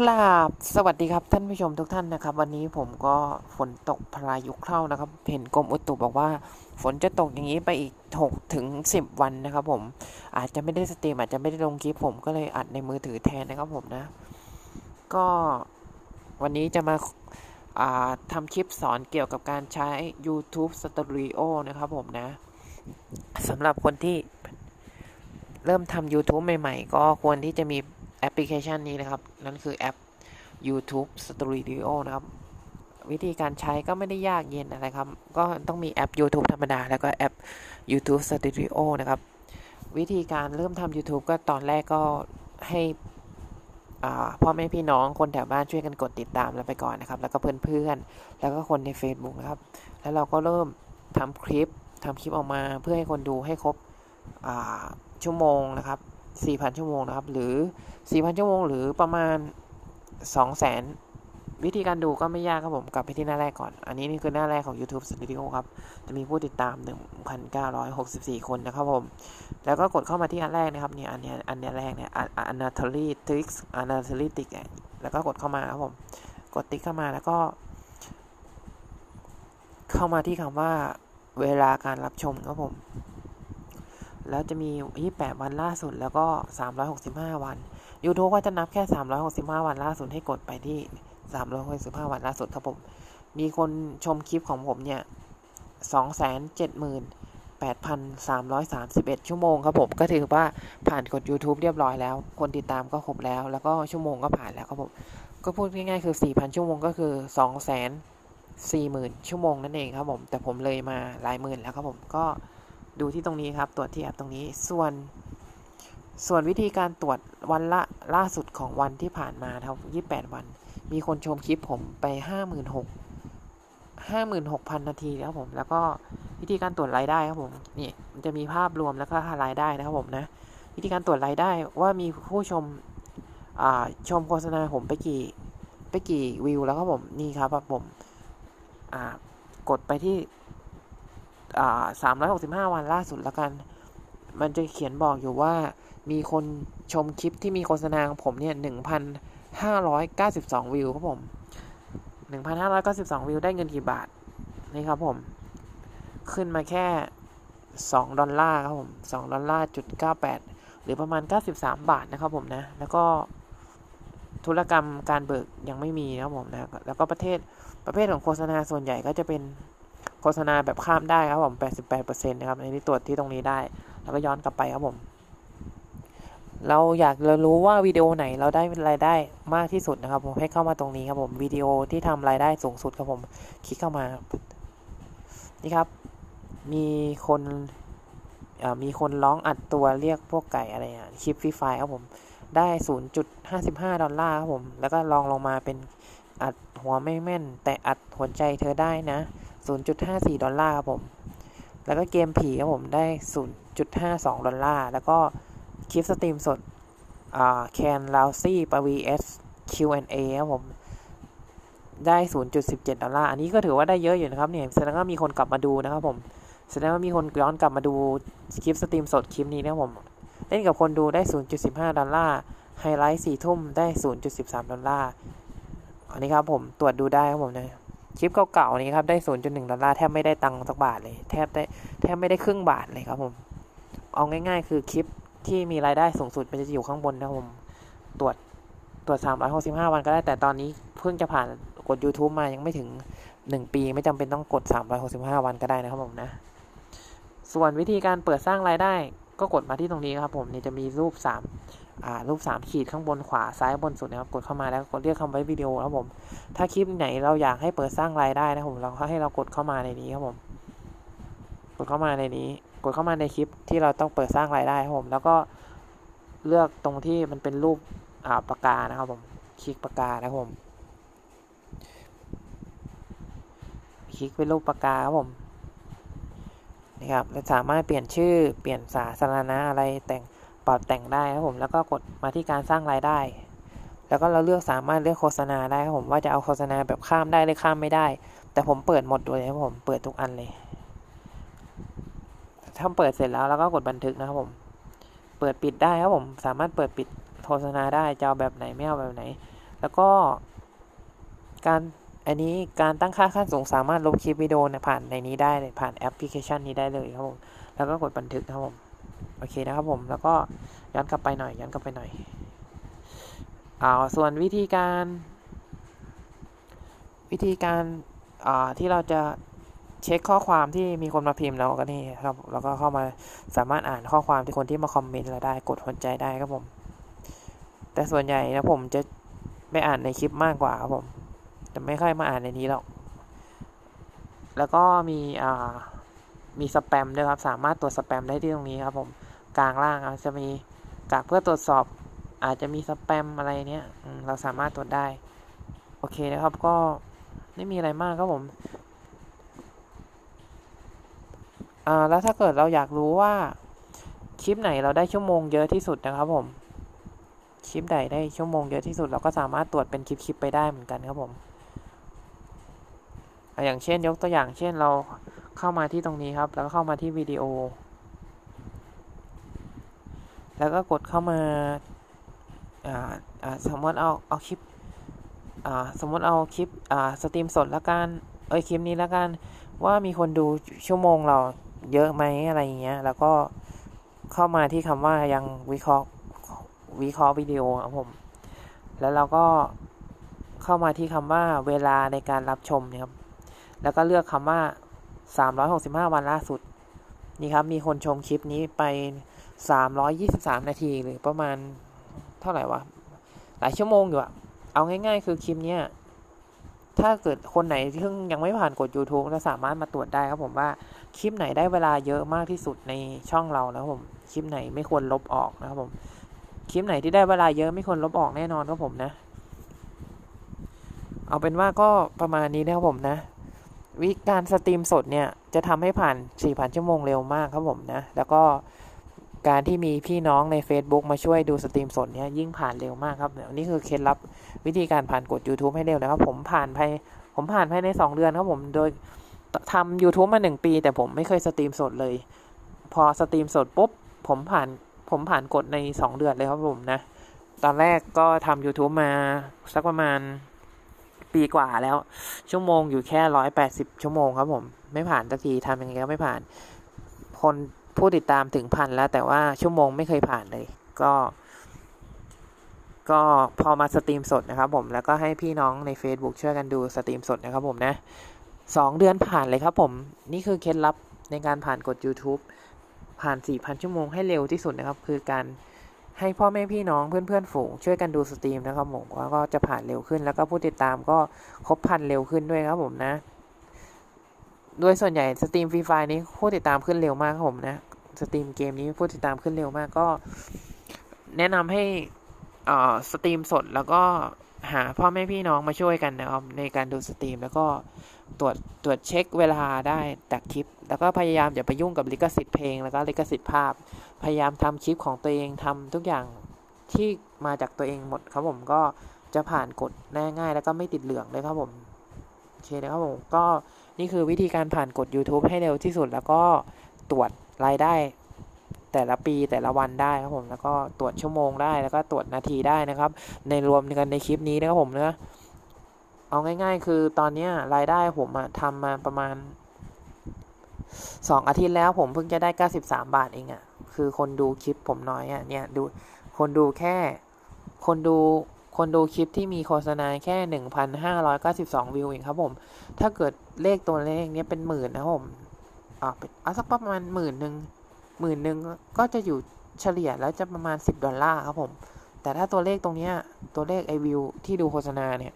ครับสวัสดีครับท่านผู้ชมทุกท่านนะครับ วันนี้ผมก็ฝนตกพายุเข้านะครับ เห็นกรมอุตุบอกว่า ฝนจะตกอย่างนี้ไปอีก6ถึง10 วันนะครับ ผมอาจจะไม่ได้สตรีมอาจจะไม่ได้ลงคลิปผมก็เลยอัดในมือถือแทนนะครับผมนะ ก็วันนี้จะมาทำคลิปสอนเกี่ยวกับการใช้ YouTube Studio นะครับผมนะสำหรับคนที่เริ่มทำ YouTube ใหม่ ๆ ก็ควรที่จะมี แอปพลิเคชันนี้นะครับ นั่นคือแอป YouTube Studio นะครับ วิธีการใช้ก็ไม่ได้ยากเย็นอะไรครับ ก็ต้องมีแอป YouTube ธรรมดา แล้วก็แอป YouTube Studio นะครับ วิธีการเริ่มทำ YouTube ก็ตอนแรกก็ให้พ่อแม่พี่น้องคนแถวบ้านช่วยกันกดติดตามเราไปก่อนนะครับ แล้วก็เพื่อนๆ แล้วก็คนใน Facebook นะครับ แล้วเราก็เริ่มทำคลิปทำคลิปออกมาเพื่อให้คนดูให้ครบชั่วโมงนะครับ 4,000 ชั่วโมงนะครับ หรือ 4,000 ชั่วโมง หรือประมาณ 200,000 วิธีการดูก็ไม่ยากครับผม กลับไปที่หน้าแรกก่อน อันนี้นี่คือหน้าแรกของ YouTube Studio ครับ จะมีผู้ติดตาม 1,964 คนนะครับผม แล้วก็กดเข้ามาที่อันแรกนะครับ เนี่ย อันนี้อันนี้แรกเนี่ย Analytics Analytics แล้วก็กดเข้ามาครับผม กดติ๊กเข้ามาแล้วก็ เข้ามาที่คำว่าเวลาการรับชมครับผม แล้วจะมี 28 วันล่าสุด แล้วก็ 365 วัน YouTube ก็จะนับแค่ 365 วันล่าสุดให้กดไปที่ 365 วันล่าสุดครับผม มีคนชมคลิปของผมเนี่ย 278,331 ชั่วโมงครับผม ก็ถือว่าผ่านกด YouTube เรียบร้อยแล้ว คนติดตามก็ครบแล้ว แล้วก็ชั่วโมงก็ผ่านแล้วครับผม ก็พูดง่ายๆคือ 4,000 ชั่วโมงก็คือ240,000 ชั่วโมงนั่นเองครับผม แต่ผมเลยมาหลายหมื่นแล้วครับผม ก็ ดูที่ตรงนี้ครับ ตรวจที่แอปตรงนี้ ส่วน ส่วนวิธีการตรวจวันละล่าสุดของวันที่ผ่านมาครับ 28 วัน มีคนชมคลิปผมไป 56 56,000 นาทีแล้วผม แล้วก็วิธีการตรวจรายได้ครับผม นี่มันจะมีภาพรวมแล้วก็รายได้นะครับผมนะ วิธีการตรวจรายได้ว่ามีผู้ชมชมโฆษณาผมไปกี่ไปกี่วิวแล้วครับผม นี่ครับผมกดไปที่ สามร้อยหกสิบห้าวันล่าสุดแล้วกัน มันจะเขียนบอกอยู่ว่ามีคนชมคลิปที่มีโฆษณาของผมเนี่ยหนึ่งพันห้าร้อยเก้าสิบสองวิวครับผมหนึ่งพันห้าร้อยเก้าสิบสองวิวได้เงินกี่บาท นี่ครับผม ขึ้นมาแค่สองดอลลาร์ครับผมสองดอลลาร์จุดเก้าแปดหรือประมาณเก้าสิบสามบาทนะครับผมนะ แล้วก็ธุรกรรมการเบิกยังไม่มีนะครับผมนะ แล้วก็ประเทศประเภทของโฆษณาส่วนใหญ่ก็จะเป็น โฆษณาแบบข้ามได้ครับผม88%นะครับในที่ตรวจที่ตรงนี้ได้ แล้วก็ย้อนกลับไปครับผม เราอยากเรารู้ว่าวิดีโอไหนเราได้รายได้มากที่สุดนะครับผมให้เข้ามาตรงนี้ครับผมวิดีโอที่ทำรายได้สูงสุดครับผมคลิกเข้ามานี่ครับ มีคนมีคนร้องอัดตัวเรียกพวกไก่อะไรอะคลิปฟรีไฟครับผมได้ 0.55 ดอลลาร์ครับผม แล้วก็ลองลงมาเป็นอัดหัวไม่แม่น แต่อัดหัวใจเธอได้นะ 0.54 ดอลลาร์ครับผม แล้วก็เกมผีครับผมได้ 0.52 ดอลลาร์ แล้วก็คลิปสตรีมสดแคนลาวซี่ปวีเอส Q&A ครับผม ได้ 0.17 ดอลลาร์ อันนี้ก็ถือว่าได้เยอะอยู่นะครับเนี่ย แสดงว่ามีคนกลับมาดูนะครับผม แสดงว่ามีคนย้อนกลับมาดูคลิปสตรีมสดคลิปนี้นะครับผม เล่นกับคนดูได้ 0.15 ดอลลาร์ ไฮไลท์4ทุ่มได้ 0.13 ดอลลาร์ อันนี้ครับผม ตรวจดูได้ครับผมนะ คลิปเก่าๆนี้ครับได้ 0.1 ดอลลาร์แทบไม่ได้ตังค์สักบาทเลย แทบได้แทบไม่ได้ครึ่งบาทเลยครับผม เอาง่ายๆ คือคลิปที่มีรายได้สูงสุดมันจะอยู่ข้างบนนะครับผม ตรวจตรวจ 365 วันก็ได้แต่ตอนนี้เพิ่งจะผ่านกด YouTube มายังไม่ถึง 1 ปีไม่จำเป็นต้องกด 365 วันก็ได้นะครับผมนะ ส่วนวิธีการเปิดสร้างรายได้ก็กดมาที่ตรงนี้ครับผมนี่จะมีรูป3อ่า รูป 3 ขีดข้างบนขวาซ้ายบนสุดนะครับกดเข้ามาแล้วกดเรียกคำไว้วิดีโอครับผม ถ้าคลิปไหนเราอยากให้เปิดสร้างรายได้นะผมเราให้เรากดเข้ามาในนี้ครับผม กดเข้ามาในนี้ กดเข้ามาในคลิปที่เราต้องเปิดสร้างรายได้ครับผม แล้วก็เลือกตรงที่มันเป็นรูปาปากกานะครับผมคลิกปากกานะครับผมคลิกเป็นรูปปากกาครับผมนะครับและสามารถเปลี่ยนชื่อเปลี่ยนสาสารณะอะไรแต่ง ปรับแต่งได้ครับผมแล้วก็กดมาที่การสร้างรายได้ แล้วก็เราเลือกสามารถเลือกโฆษณาได้ครับผมว่าจะเอาโฆษณาแบบข้ามได้หรือข้ามไม่ได้ แต่ผมเปิดหมดเลยครับผมเปิดทุกอันเลยถ้าเปิดเสร็จแล้วแล้วก็กดบันทึกนะครับผม เปิดปิดได้ครับผมสามารถเปิดปิดโฆษณาได้จะเอาแบบไหนไม่เอาแบบไหน แล้วก็ การอันนี้การตั้งค่าขั้นสูงสามารถลบคลิปวิดีโอผ่านในนี้ได้เลยผ่านแอปพลิเคชันนี้ได้เลยครับผมแล้วก็กดบันทึกนะครับผม โอเคนะครับผม แล้วก็ย้อนกลับไปหน่อย ย้อนกลับไปหน่อยอ่าส่วนวิธีการ วิธีการที่เราจะเช็คข้อความที่มีคนมาพิมพ์เราก็นี่ครับ แล้วก็เข้ามาสามารถอ่านข้อความที่คนที่มาคอมเมนต์เราได้กดหัวใจได้ครับผม แต่ส่วนใหญ่นะผมจะไปอ่านในคลิปมากกว่าครับผมจะไม่ค่อยมาอ่านในนี้หรอก แล้วก็มีอ่ามีสแปมด้วยครับ สามารถตรวจสแปมได้ที่ตรงนี้ครับผม กลางล่างอาจจะมีกากเพื่อตรวจสอบอาจจะมีสแปมอะไรเนี้ยเราสามารถตรวจได้ โอเคนะครับก็ไม่มีอะไรมากครับผมอ่าแล้วถ้าเกิดเราอยากรู้ว่าคลิปไหนเราได้ชั่วโมงเยอะที่สุดนะครับผมคลิปไหนได้ชั่วโมงเยอะที่สุดเราก็สามารถตรวจเป็นคลิปๆไปได้เหมือนกันครับผมอย่างเช่นยกตัวอย่างเช่นเราเข้ามาที่ตรงนี้ครับ แล้วก็เข้ามาที่วิดีโอ แล้วก็กดเข้ามาสมมติเอาเอาคลิปสมมติเอาคลิปสตรีมสดแล้วกันเอ้ยคลิปนี้แล้วกันว่ามีคนดูชั่วโมงเราเยอะไหมอะไรอย่างเงี้ย แล้วก็เข้ามาที่คำว่ายังวิเคราะห์วิเคราะห์วิดีโอครับผม แล้วเราก็เข้ามาที่คำว่าเวลาในการรับชมนะครับ แล้วก็เลือกคำว่า 365 วันล่าสุด นี่ครับ มีคนชมคลิปนี้ไป 323 นาทีหรือประมาณเท่าไหร่วะ หลายชั่วโมงอยู่อะเอาง่ายๆ คือคลิปเนี้ยถ้าเกิดคนไหนที่ยังไม่ผ่านกด YouTube จะสามารถมาตรวจได้ครับผมว่าคลิปไหนได้เวลาเยอะมากที่สุดในช่องเราแล้วผมคลิปไหนไม่ควรลบออกนะครับผมคลิปไหนที่ได้เวลาเยอะไม่ควรลบออกแน่นอนครับผมนะ เอาเป็นว่าก็ประมาณนี้นะครับผมนะ วิการสตรีมสดเนี่ยจะทำให้ผ่าน4,000ชั่วโมงเร็วมากครับผมนะ แล้วก็ การที่มีพี่น้องใน Facebook มาช่วยดูสตรีมสดเนี่ยยิ่งผ่านเร็วมากครับนี่คือเคล็ดลับวิธีการผ่านกด YouTube ให้เร็วนะครับ ผมผ่านภายผมผ่านภายใน 2 เดือนครับผมโดยทำ YouTube มา 1 ปี แต่ผมไม่เคยสตรีมสดเลย พอสตรีมสดปุ๊บผมผ่านผมผ่านกดใน 2 เดือนเลยครับผมนะ ตอนแรกก็ทำ YouTube มาสักประมาณปีกว่าแล้ว ชั่วโมงอยู่แค่ร้อยแปดสิบชั่วโมงครับผม ไม่ผ่านสักทีทำยังไงก็ไม่ผ่าน คน ผู้ติดตามถึงพันแล้วแต่ว่าชั่วโมงไม่เคยผ่านเลย ก็ ก็พอมาสตรีมสดนะครับผมแล้วก็ให้พี่น้องใน Facebook ช่วยกันดูสตรีมสดนะครับผมนะสองเดือนผ่านเลยครับผม นี่คือเคล็ดลับในการผ่านกด YouTube ผ่าน 4,000 ชั่วโมงให้เร็วที่สุดนะครับ คือการให้พ่อแม่พี่น้องเพื่อนเพื่อนฝูงช่วยกันดูสตรีมนะครับผมก็จะผ่านเร็วขึ้น แล้วก็ผู้ติดตามก็ครบพันเร็วขึ้นด้วยครับผมนะ โดยส่วนใหญ่สตรีมฟรีไฟนี้ผู้ติดตามขึ้นเร็วมากครับผมนะสตรีมเกมนี้ผู้ติดตามขึ้นเร็วมากก็ แนะนำให้อ่าสตรีมสดแล้วก็หาพ่อแม่พี่น้องมาช่วยกันนะครับในการดูสตรีม แล้วก็ตรวจตรวจเช็คเวลาได้จากคลิป แล้วก็พยายามอย่าไปยุ่งกับลิขสิทธิ์เพลงแล้วก็ลิขสิทธิ์ภาพ พยายามทำคลิปของตัวเองทำทุกอย่างที่มาจากตัวเองหมดครับผมก็จะผ่านกฎง่ายๆแล้วก็ไม่ติดเหลืองเลยครับผมโอเคนะครับผมก็ นี่คือวิธีการผ่านกฎ YouTube ให้เร็วที่สุด แล้วก็ตรวจรายได้ แต่ละปีแต่ละวันได้ครับผมแล้วก็ตรวจชั่วโมงได้แล้วก็ตรวจนาทีได้นะครับ ในรวมกันในคลิปนี้นะครับผมเนะเอาง่าย ๆ คือตอนนี้รายได้ผมทำมาประมาณสองอาทิตย์แล้วผมเพิ่งจะได้เก้าสิบสามบาทเองอะ่ะคือคนดูคลิปผมน้อยอะ่ะเนี่ยดูคนดูแค่คนดู คนดูคลิปที่มีโฆษณาแค่หนึ่งพันห้าร้อยเก้าสิบสองวิวเองครับผม ถ้าเกิดเลขตัวเลขเนี้ยเป็นหมื่นนะผมอ่าเป็นเอาสักประมาณหมื่นหนึ่งหมื่นหนึ่งก็จะอยู่เฉลี่ยแล้วจะประมาณสิบดอลลาร์ครับผม แต่ถ้าตัวเลขตรงนี้ตัวเลขไอวิวที่ดูโฆษณาเนี่ย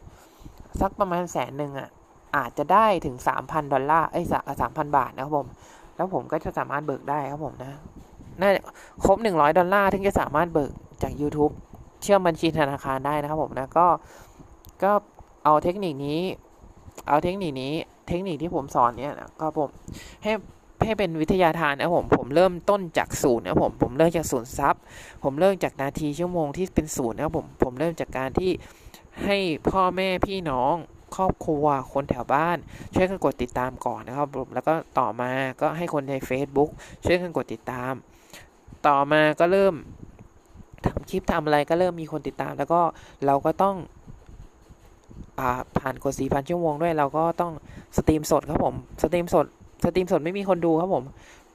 สักประมาณแสนหนึ่งอะ อาจจะได้ถึง 3,000 ดอลลาร์เอ้ยสามพันบาทนะครับผม แล้วผมก็จะสามารถเบิกได้ครับผมนะน่าครบ 100 ดอลลาร์ถึงจะสามารถเบิกจาก YouTube เชื่อมบัญชีธนาคารได้นะครับผมนะก็ก็เอาเทคนิคนี้ เอาเทคนิคนี้ เทคนิคที่ผมสอนเนี่ยนะก็ผมให้ให้เป็นวิทยาทานนะผมผมเริ่มต้นจากศูนย์นะผมผมเริ่มจากศูนย์ซับผมเริ่มจากนาทีชั่วโมงที่เป็นศูนย์นะผมผมเริ่มจากการที่ให้พ่อแม่พี่น้องครอบครัวคนแถวบ้าน ช่วยกันกดติดตามก่อนนะครับผมแล้วก็ต่อมาก็ให้คนใน Facebook ช่วยกันกดติดตาม ต่อมาก็เริ่ม ทำคลิปทำอะไรก็เริ่มมีคนติดตาม แล้วก็เราก็ต้องอผ่านกด4,000 ชั่วโมงด้วย เราก็ต้องสตรีมสดครับผม สตรีมสด สตรีมสดไม่มีคนดูครับผม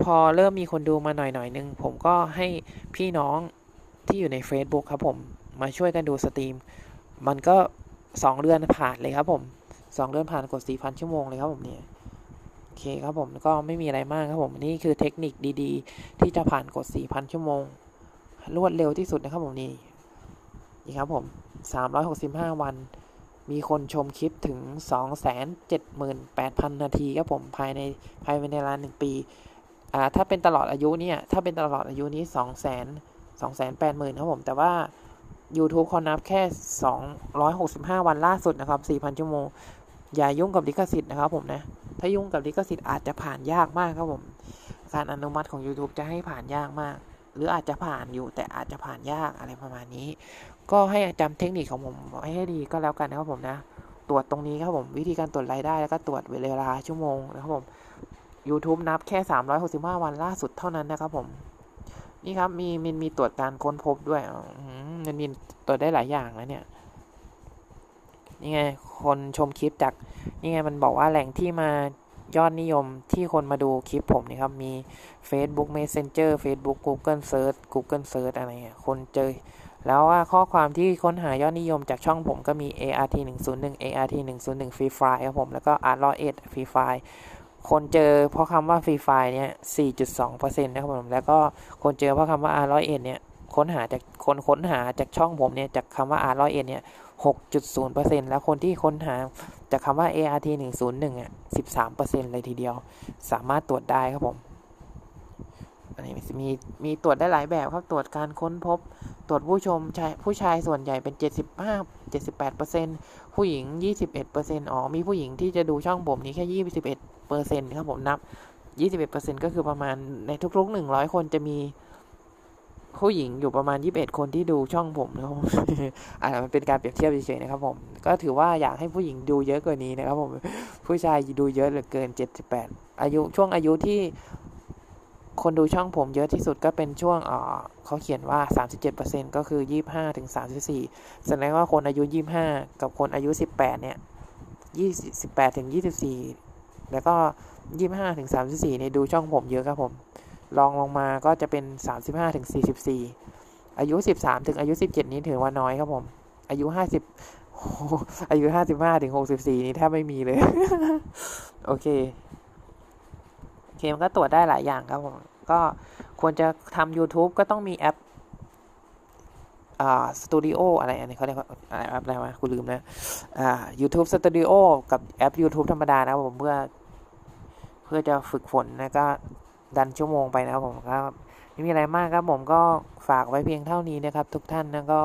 พอเริ่มมีคนดูมาหน่อยหน่อยนึง ผมก็ให้พี่น้องที่อยู่ใน Facebook ครับผม มาช่วยกันดูสตรีม มันก็ 2 เดือนผ่านเลยครับผม 2 เดือนผ่านกด4,000 ชั่วโมงเลยครับผมเนี่ยโอเคครับผม ก็ไม่มีอะไรมากครับผม นี่คือเทคนิคดีๆ ที่จะผ่านกด4,000 ชั่วโมง รวดเร็วที่สุดนะครับผมนี่นี่ครับผม365 วัน มีคนชมคลิปถึง 278,000 นาทีครับผมภายในภายในเวลา1ปี อ่าถ้าเป็นตลอดอายุเนี่ย ถ้าเป็นตลอดอายุนี้ 2 0 0 0 0 280,000ครับผม แต่ว่า YouTube เขานับแค่ 265 วันล่าสุดนะครับ 4,000 ชั่วโมง อย่ายุ่งกับลิขสิทธิ์นะครับผมนะ ถ้ายุ่งกับลิขสิทธิ์อาจจะผ่านยากมากครับผม การอนุมัติของ YouTube จะให้ผ่านยากมาก หรืออาจจะผ่านอยู่แต่อาจจะผ่านยากอะไรประมาณนี้ ก็ให้จำเทคนิคของผมให้ดีก็แล้วกันนะครับผมนะ ตรวจตรงนี้ครับผมวิธีการตรวจรายได้แล้วก็ตรวจเวลาชั่วโมงนะครับผม YouTube นับแค่ 365 วันล่าสุดเท่านั้นนะครับผม นี่ครับมีมันมีตรวจการค้นพบด้วยมันมีตรวจได้หลายอย่างนะเนี่ยนี่ไงคนชมคลิปจากนี่ไงมันบอกว่าแหล่งที่มา ยอดนิยมที่คนมาดูคลิปผมนี่ครับ มี Facebook Messenger Facebook Google Search Google Search อะไรเงี้ยคนเจอ แล้วว่าข้อความที่ค้นหายอดนิยมจากช่องผมก็มี ART 101 ART 101 Free Fire ครับผม แล้วก็ Art 101 Free Fire คนเจอเพราะคำว่า Free Fire เนี่ย 4.2%นะครับผม แล้วก็คนเจอเพราะคำว่า Art 101เนี่ยค้นหาจากคนค้นหาจากช่องผมเนี่ยจากคำว่า Art 101เนี่ย 6.0%แล้วคนที่ค้นหา จากคำว่า ART 101อะ13%เลยทีเดียว สามารถตรวจได้ครับผม อันนี้มีมีตรวจได้หลายแบบครับ ตรวจการค้นพบ ตรวจผู้ชมชายผู้ชายส่วนใหญ่เป็น 75 78%ผู้หญิง 21%อ๋อ มีผู้หญิงที่จะดูช่องผมนี้แค่ 21%ครับผมนับ 21%ก็คือประมาณในทุกๆ 100 คนจะมี ผู้หญิงอยู่ประมาณ 21 คนที่ดูช่องผมนะครับผมอ่ามันเป็นการเปรียบเทียบเฉยๆนะครับผม ก็ถือว่าอยากให้ผู้หญิงดูเยอะกว่านี้นะครับผม ผู้ชายดูเยอะเหลือเกิน 78 อายุช่วงอายุที่คนดูช่องผมเยอะที่สุดก็เป็นช่วงเออเขาเขียนว่า 37%ก็คือ 25ถึง34 แสดงว่าคนอายุ 25 กับคนอายุ 18 เนี่ย 28ถึง24 แล้วก็ 25ถึง34เนี่ยดูช่องผมเยอะครับผม ลองลงมาก็จะเป็น 35ถึง44 อายุ 13 ถึงอายุ 17 นี้ถือว่าน้อยครับผม อายุ 50โอ้โหอายุ 55 ถึง 64 นี่แทบไม่มีเลย โอเคโอเคมันก็ตรวจได้หลายอย่างครับผม ก็ควรจะทำ YouTube ก็ต้องมีแอปอ่าสตูดิโออะไรอันนี้เขาเรียกว่าอะไรแอปอะไรวะกูลืมนะอ่า YouTube Studio กับแอป YouTube ธรรมดานะครับผมเพื่อ เพื่อจะฝึกฝนแล้วก็ ดันชั่วโมงไปนะครับผมก็ไม่มีอะไรมากครับผมก็ฝากไว้เพียงเท่านี้นะครับ ทุกท่านแล้วก็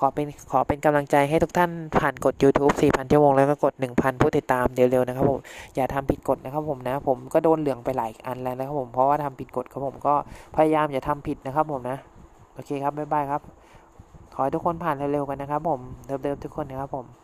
ขอเป็นขอเป็นกำลังใจให้ทุกท่านผ่านกด YouTube 4,000 ชั่วโมงแล้วก็กด 1,000 ผู้ติดตามเร็วๆนะครับผมอย่าทำผิดกฎนะครับผมนะ ผมก็โดนเหลืองไปหลายอันแล้วนะครับผมเพราะว่าทำผิดกฎครับผมก็พยายามอย่าทำผิดนะครับผมนะโอเคครับบ๊ายบายครับ ขอให้ทุกคนผ่านเร็วๆกันนะครับผมเดิมๆทุกคนนะครับผม